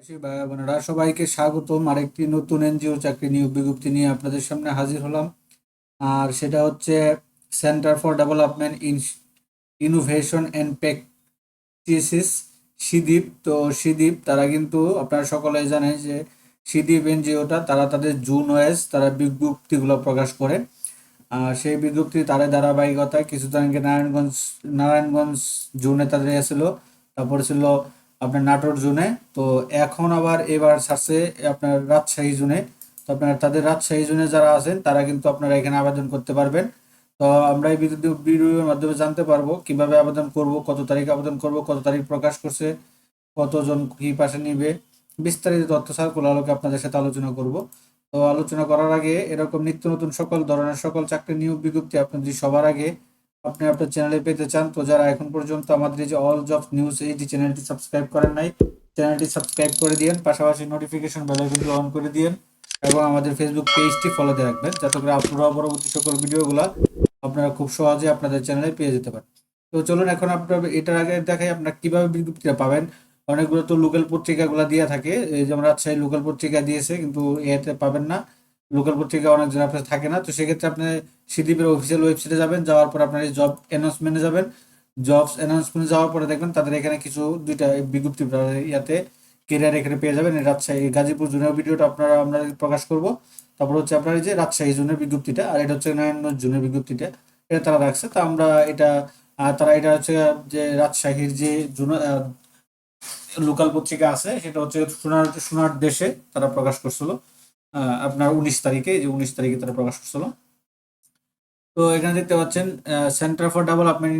ভাই সবাইকে স্বাগতম। আরেকটি নতুন এনজিও চাকরি নিয়োগ বিজ্ঞপ্তি নিয়ে আপনাদের সামনে হাজির হলাম। আর সেটা হচ্ছে centre for development in innovation and practices CDIP তো সিদ্বীপ তারা কিন্তু আপনারা সকলেই জানেন যে সিদ্বীপ এনজিওটা, তারা তাদের জুন ওয়েস তারা বিজ্ঞপ্তিগুলো প্রকাশ করে। আর সেই বিজ্ঞপ্তি তার ধারাবাহিকতায় কিছুদিন আগে নারায়ণগঞ্জ নারায়ণগঞ্জ জুনে তাদের এসেছিল, তারপরে ছিল আপনার নাটোর জুনে। তো এখন আবার এবার ছাড়ছে আপনার রাজশাহী জুনে। তো আপনার তাদের রাজশাহী জুনে যারা আছেন, তারা কিন্তু আপনারা এখানে আবেদন করতে পারবেন। তো আমরা এই বিদ্যুৎ ভিডিওর মাধ্যমে জানতে পারব কীভাবে আবেদন করব, কত তারিখ আবেদন করব, কত তারিখ প্রকাশ করছে, কতজন কি পাশে নিবে, বিস্তারিত তথ্য সার্কুলার আলোকে আপনাদের সাথে আলোচনা করব। তো আলোচনা করার আগে এরকম নিত্য নতুন সকল ধরনের সকল চাকরি নিয়োগ বিজ্ঞপ্তি আপনি যদি সবার আগে আপনি আপনার চ্যানেলে পেতে চান, তো যারা এখন পর্যন্ত আমাদের এই যে অল জব নিউজ এইটি চ্যানেলটি সাবস্ক্রাইব করেন নাই চ্যানেলটি সাবস্ক্রাইব করে দিন পাশাপাশি নোটিফিকেশন বেল আইকনটি অন করে দিন এবং আমাদের ফেসবুক পেজটি ফলোতে রাখবেন, যাতে করে আপনারা পরবর্তী সকল ভিডিওগুলো আপনারা খুব সহজে আপনাদের চ্যানেলে পেয়ে যেতে পারেন। তো চলুন এখন আপনার এটার আগে দেখাই আপনারা কীভাবে বিজ্ঞপ্তিটা পাবেন। অনেকগুলো তো লোকাল পত্রিকাগুলো দিয়ে থাকে, এই যেমন রাজশাহী লোকাল পত্রিকা দিয়েছে, কিন্তু এতে পাবেন না। লোকাল পত্রিকা অনেক আপনার থাকে না, তো সেক্ষেত্রে আপনি সিদ্বীপের অফিসিয়াল ওয়েবসাইটে যাবেন, যাওয়ার পর আপনার এই জব অ্যানাউন্সমেন্টে যাবেন। জবস অ্যানাউন্সমেন্টে যাওয়ার পরে দেখবেন তাদের এখানে কিছু দুইটা বিজ্ঞপ্তি ইয়াতে কেরিয়ার এখানে পেয়ে যাবেন রাজশাহী, গাজীপুর জুনের ভিডিওটা আপনারা, আমরা প্রকাশ করব। তারপর হচ্ছে আপনার এই যে রাজশাহী জুনের বিজ্ঞপ্তিটা, আর এটা হচ্ছে নারায়ণগঞ্জ জুনের বিজ্ঞপ্তিটা, এটা তারা রাখছে। তা আমরা এটা তারা এটা হচ্ছে যে রাজশাহীর যে জুন লোকাল পত্রিকা আছে, সেটা হচ্ছে সোনার সোনার দেশে তারা প্রকাশ করছিল। আপনার উনিশ তারিখে, যে উনিশ তারিখে তারা প্রকাশ করছিল। তো এখানে দেখতে পাচ্ছেন centre for development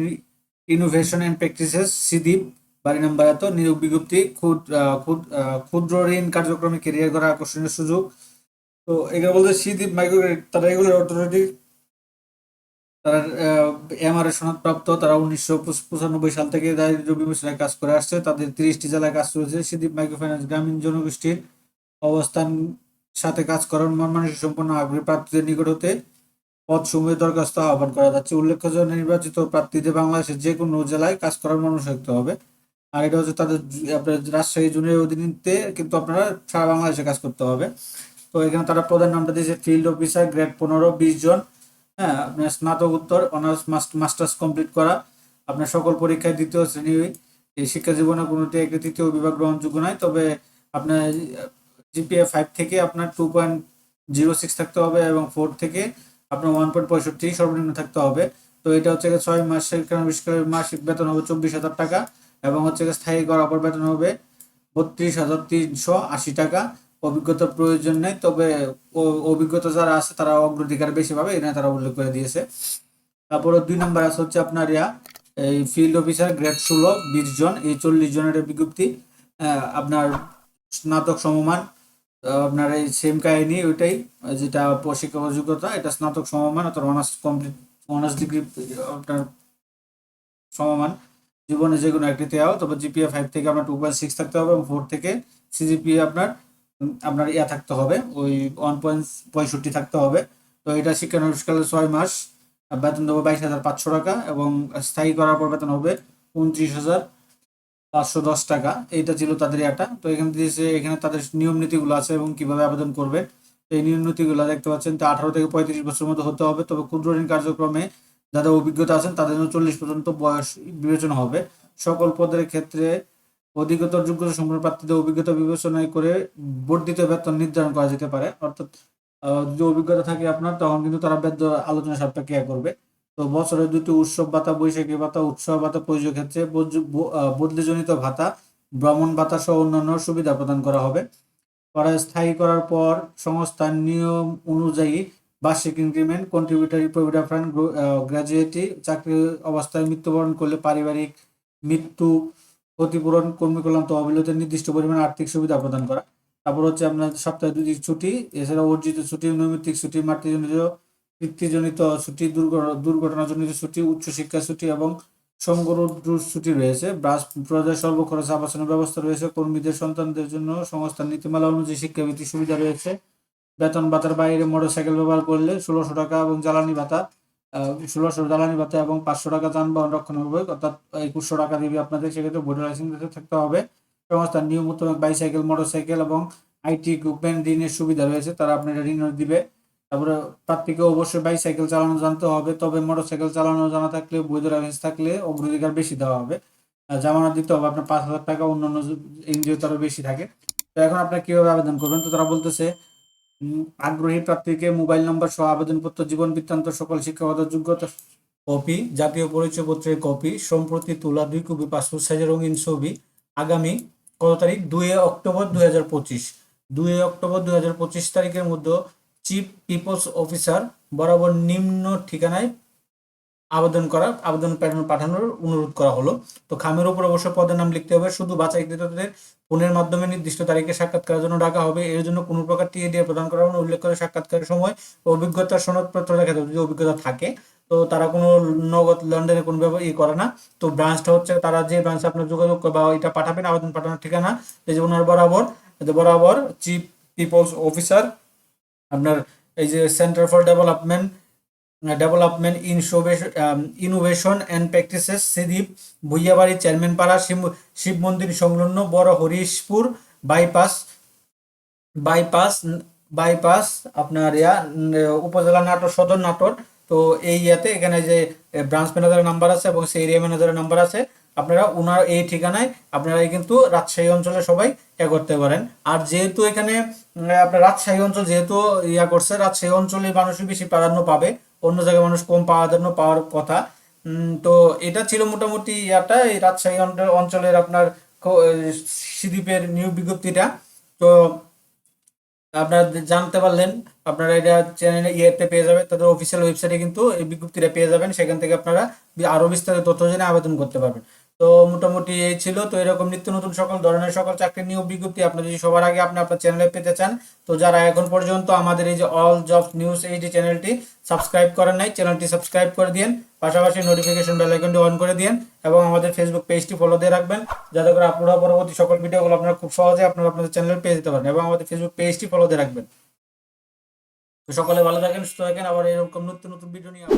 innovation and practices CDIP বাড়ি নাম্বার এত, নিয়োগ বিজ্ঞপ্তি ক্ষুদ্র ঋণ কার্যক্রমে কেরিয়ার করা আকর্ষণীয় সুযোগ। তো এখানে বলতে সিদ্বীপ মাইক্রো তারা রেগুলার অথরিটি তারা এমআরএ সনদপ্রাপ্ত, তারা উনিশশো পঁচানব্বই সাল থেকে দারিদ্র বিমোচনায় কাজ করে আসছে। তাদের তিরিশটি জেলায় কাজ করেছে সিদ্বীপ মাইক্রো ফাইন্যান্স গ্রামীণ জনগোষ্ঠীর অবস্থান সাথে কাজ করার মন মানসিক সম্পন্ন আগ্রহী প্রার্থীদের নিকট হতে পদ সমূহে দরখাস্ত আহ্বান করা যাচ্ছে। উল্লেখ্য যে, নির্বাচিত প্রার্থীদের বাংলাদেশের যে কোনো জেলায় কাজ করার মানুষ থাকতে হবে। আর এটা হচ্ছে তাদের রাজশাহী জুনের অধীনতে কিন্তু আপনারা সারা বাংলাদেশে কাজ করতে হবে। তো এখানে তারা প্রধান নামটা দিয়েছে, ফিল্ড অফিসার গ্রেড পনেরো, বিশ জন। হ্যাঁ আপনার স্নাতকোত্তর অনার্স মাস্টার্স কমপ্লিট করা। আপনার সকল পরীক্ষায় দ্বিতীয় শ্রেণি, এই শিক্ষা জীবনে কোনোটি একটি তৃতীয় বিভাগ গ্রহণযোগ্য নয়। তবে আপনার জিপিএ ফাইভ থেকে আপনার টু পয়েন্ট জিরো সিক্স থাকতে হবে এবং ফোর থেকে আপনার ওয়ান পয়েন্ট পঁয়ষট্টি সর্বনিম্ন থাকতে হবে। তো এটা হচ্ছে ছয় মাসের মাসিক বেতন হবে চব্বিশ হাজার টাকা এবং হচ্ছে স্থায়ী করার পর বেতন হবে বত্রিশ হাজার তিনশো আশি টাকা। অভিজ্ঞতার প্রয়োজন নেই, তবে অভিজ্ঞতা যারা আছে তারা অগ্রাধিকার বেশি পাবে এখানে তারা উল্লেখ করে দিয়েছে। তারপরে দুই নাম্বার আছে হচ্ছে আপনার ইয়া, এই ফিল্ড অফিসার গ্রেড ষোলো, বিশ জন, এই চল্লিশ জনের বিজ্ঞপ্তি আপনার স্নাতক সমমান। আপনার এই সেম কাহিনী ওইটাই, যেটা প- শিক্ষাগত যোগ্যতা, এটা স্নাতক সমমান অর্থাৎ অনার্স কমপ্লিট অনার্স ডিগ্রি আপনার সমমান। জীবনে যে কোনো একটিতে আও, তবে জিপিএ ফাইভ থেকে আপনার টু পয়েন্ট সিক্স থাকতে হবে এবং ফোর থেকে সিজিপিএ আপনার আপনার ইয়া থাকতে হবে, ওই ওয়ান পয়েন্ট পঁয়ষট্টি থাকতে হবে। তো এটা শিক্ষা শিক্ষানুষ্ঠানে ছয় মাস, বেতন দেবো বাইশ হাজার পাঁচশো টাকা এবং স্থায়ী করার পর বেতন হবে উনত্রিশ হাজার পাঁচশো দশ টাকা। এইটা ছিল তাদের এটা তো এখানে দিয়েছে এখানে তাদের নিয়ম নীতিগুলো আছে এবং কীভাবে আবেদন করবে, এই নিয়ম নীতিগুলো দেখতে পাচ্ছেন। তো আঠারো থেকে পঁয়ত্রিশ বছর মতো হতে হবে। তবে ক্ষুদ্র ঋণ কার্যক্রমে যাদের অভিজ্ঞতা আছেন, তাদের জন্য চল্লিশ পর্যন্ত বয়স বিবেচনা হবে। সকল পদের ক্ষেত্রে অধিকতর যোগ্যতা সম্পন্ন প্রার্থীদের অভিজ্ঞতা বিবেচনায় করে বর্ধিত বেতন নির্ধারণ করা যেতে পারে। অর্থাৎ যদি অভিজ্ঞতা থাকে আপনার, তখন কিন্তু তারা বেদ্য আলোচনা সাপেক্ষে করবে। তো বছরে দুটি উৎসব ভাতা, বৈশাখী ভাতা, উৎসব ভাতা প্রয়োজন ক্ষেত্রে বদলিজনিত ভাতা, ভ্রমণ ভাতা সহ অন্যান্য সুবিধা প্রদান করা হবে। পরে স্থায়ী করার পর সংস্থার নিয়ম অনুযায়ী বার্ষিক increment contributory provident fund gratuity চাকরি অবস্থায় মৃত্যুবরণ করলে পারিবারিক মৃত্যু ক্ষতিপূরণ কর্মী কল্যাণ তহবিলতে নির্দিষ্ট পরিমাণে আর্থিক সুবিধা প্রদান করা। তারপর হচ্ছে আপনার সপ্তাহে দুটি ছুটি এছাড়া অর্জিত ছুটি, নৈমিত্তিক ছুটি, মাতৃজনিত পিতৃজনিত ছুটি দুর্ঘ- দুর্ঘটনাজনিত ছুটি উচ্চশিক্ষা ছুটি এবং সংগরোধ ছুটি রয়েছে। ব্রাস প্রজার সর্বখরচ আবাসনের ব্যবস্থা রয়েছে। কর্মীদের, সন্তানদের জন্য সংস্থার নীতিমালা অনুযায়ী শিক্ষাবৃত্তি সুবিধা রয়েছে। বেতন ভাতার বাইরে মোটরসাইকেল ব্যবহার করলে ষোলোশো টাকা এবং জ্বালানি ভাতা ষোলোশো জ্বালানি ভাতা এবং পাঁচশো টাকা যানবাহন রক্ষণাবেক্ষণ অর্থাৎ একুশশো টাকা দিবে আপনাদের। সেক্ষেত্রে ভোটার লাইসেন্স থাকতে হবে। সংস্থার নিয়মিত বাইসাইকেল, মোটরসাইকেল এবং আইটি ইকুইপমেন্ট ঋণের সুবিধা রয়েছে। তারা আপনারা ঋণ দিবে। তারপরে প্রার্থীকে অবশ্যই বাইসাইকেল চালানো জানতে হবে, তবে মোটরসাইকেল চালানো জানা থাকলে, বৈধ লাইসেন্স থাকলে অগ্রাধিকার বেশি দেওয়া হবে। জামানত দিতে হবে আপনার পাঁচ হাজার টাকা, অন্যান্য এনজিও তারও বেশি থাকে। তো এখন আপনারা কীভাবে আবেদন করবেন? তো তারা বলতেছে আগ্রহী প্রার্থীকে মোবাইল নম্বর সহ আবেদনপত্র, জীবন বৃত্তান্ত, সকল শিক্ষাগত যোগ্যতা কপি জাতীয় পরিচয়পত্রের কপি সম্প্রতি তোলা দুই কপি পাসপোর্ট সাইজের রঙিন ছবি, আগামী কত তারিখ? দুই অক্টোবর দুই হাজার পঁচিশ। দুই অক্টোবর দুই হাজার পঁচিশ তারিখের মধ্যে চিফ পিপলস অফিসার বরাবর নিম্ন ঠিকানায় আবেদন করা, আবেদন পাঠানোর অনুরোধ করা হলো। তো খামের উপর অবশ্য পদের নাম লিখতে হবে। শুধু বাছাইকৃতদের ফোনের মাধ্যমে নির্দিষ্ট তারিখে সাক্ষাৎকারের জন্য ডাকা হবে। এর জন্য কোনো প্রকার টিএডিআর প্রদান করা হবে। উল্লেখ করে সাক্ষাৎকারের সময় অভিজ্ঞতার সনদপত্র দেখাতে হবে যদি অভিজ্ঞতা থাকে। তো তারা কোনো নগদ লন্ডনে কোনো ব্যবহার ই করে না। তো ব্রাঞ্চটা হচ্ছে তারা যে ব্রাঞ্চে আপনার যোগাযোগ বা এটা পাঠাবেন, আবেদন পাঠানোর ঠিকানা, যে ওনার বরাবর বরাবর চিফ পিপলস অফিসার আপনার এই যে centre for development development innovation innovation and practices CDIP Bhuiyabari chairman পাড়া শিব শিব মন্দির সংলগ্ন বড় হরিশপুর বাইপাস বাইপাস বাইপাস আপনার ইয়া উপজেলা নাটোর, সদর নাটোর। তো এই ইয়াতে এখানে যে ব্রাঞ্চ ম্যানেজারের নাম্বার আছে এবং সেই এরিয়া ম্যানেজারের নাম্বার আছে। আপনারা ওনার এই ঠিকানায় আপনারা কিন্তু রাজশাহী অঞ্চলে সবাই ইয়া করতে পারেন। আর যেহেতু এখানে আপনার রাজশাহী অঞ্চল যেহেতু ইয়া করছে, রাজশাহী অঞ্চলে মানুষই বেশি প্রাধান্য পাবে। অন্য জায়গায় মানুষ কম প্রাধান্য পাওয়ার কথা। তো এটা ছিল মোটামুটি ইয়াটা। এই রাজশাহী অঞ্চল- অঞ্চলের আপনার সিদ্বীপের নিয়োগ বিজ্ঞপ্তিটা। তো আপনারা জানতে পারলেন, আপনারা এটা চ্যানেলে ইয়েতে পেয়ে যাবেন। তাদের অফিসিয়াল ওয়েবসাইটে কিন্তু এই বিজ্ঞপ্তিটা পেয়ে যাবেন। সেখান থেকে আপনারা বি- আরও বিস্তারিত তথ্য জেনে আবেদন করতে পারবেন। তো মোটামুটি এই ছিল তো এরকম নিত্য নতুন সকল ধরনের সকল চাকরি নিয়োগ বিজ্ঞপ্তি আপনি যদি সবার আগে আপনি আপনার চ্যানেলে পেতে চান, তো যারা এখন পর্যন্ত আমাদের এই যে অল জব নিউজ এই যে চ্যানেলটি সাবস্ক্রাইব করেন নাই চ্যানেলটি সাবস্ক্রাইব করে দিন পাশাপাশি নোটিফিকেশন বেল আইকনটি অন করে দিন এবং আমাদের ফেসবুক পেজটি ফলো দিয়ে রাখবেন, যাতে করে হওয়া পরবর্তী সকল ভিডিওগুলো আপনারা খুব সহজে আপনারা আপনাদের চ্যানেলে পেয়ে যেতে পারেন এবং আমাদের ফেসবুক পেজটি ফলো দিয়ে রাখবেন তো সকলে ভালো থাকেন, সুস্থ থাকেন, আবার এরকম নতুন নতুন ভিডিও নিয়ে।